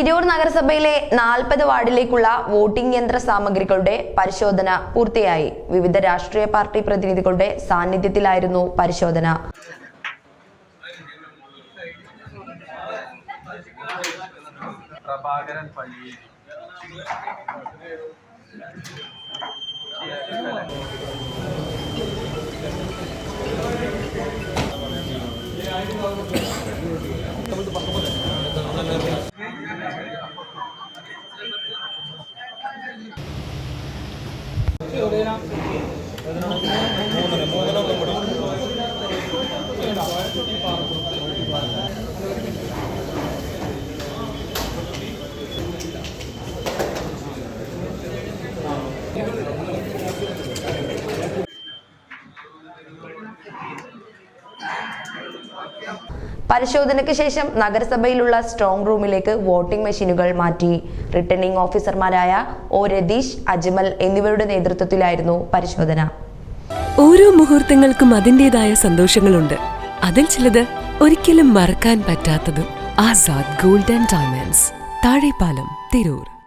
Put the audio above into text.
തിരൂർ നഗരസഭയിലെ നാൽപ്പത് വാർഡിലേക്കുള്ള വോട്ടിംഗ് യന്ത്ര സാമഗ്രികളുടെ പരിശോധന പൂർത്തിയായി. വിവിധ രാഷ്ട്രീയ പാർട്ടി പ്രതിനിധികളുടെ സാന്നിധ്യത്തിലായിരുന്നു പരിശോധന. പള്ളി പരിശോധനയ്ക്ക് ശേഷം നഗരസഭയിലുള്ള സ്ട്രോങ് റൂമിലേക്ക് വോട്ടിംഗ് മെഷീനുകൾ മാറ്റി. റിട്ടേണിംഗ് ഓഫീസർമാരായ ഒ രതീഷ് അജ്മൽ എന്നിവരുടെ നേതൃത്വത്തിലായിരുന്നു പരിശോധന. ഓരോ മുഹൂർത്തങ്ങൾക്കും അതിന്റെതായ സന്തോഷങ്ങളുണ്ട്. അതിൽ ചിലത് ഒരിക്കലും മറക്കാൻ പറ്റാത്തതും. Azad golden diamonds Thazhepalam Tirur.